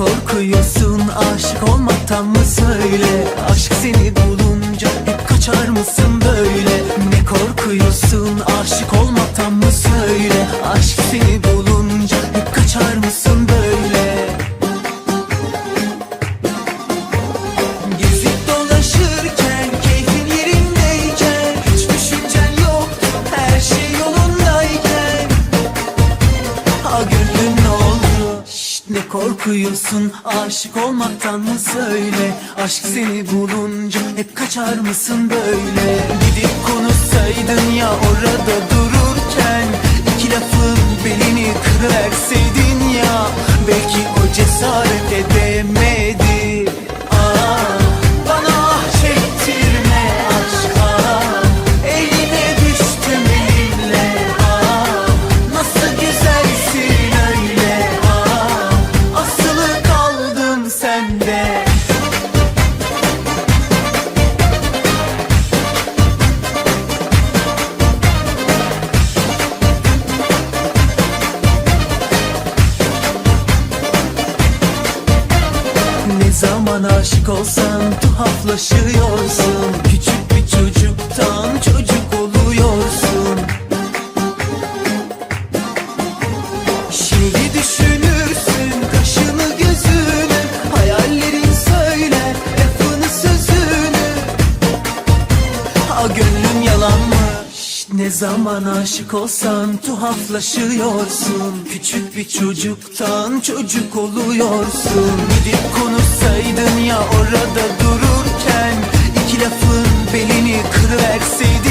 korkuyorsun? Aşık olmaktan mı söyle? Aşk seni bulunca hep kaçar mısın böyle? Ne korkuyorsun? Aşık olmaktan mı söyle? Aşk seni bulunca ne korkuyorsun? Aşık olmaktan mı söyle? Aşk seni bulunca hep kaçar mısın böyle? Gidip konuşsaydın ya orada dururken Zaman aşık olsan tuhaflaşıyorsun. Küçük bir çocuktan çocuk oluyorsun. Şimdi düşünürsün kaşını gözünü Hayallerin söyler lafını sözünü. Ha gönlüm yalan? Ne zaman aşık olsan tuhaflaşıyorsun. Küçük bir çocuktan çocuk oluyorsun. Gidip konuşsaydın ya orada dururken iki lafın belini kırıverseydin.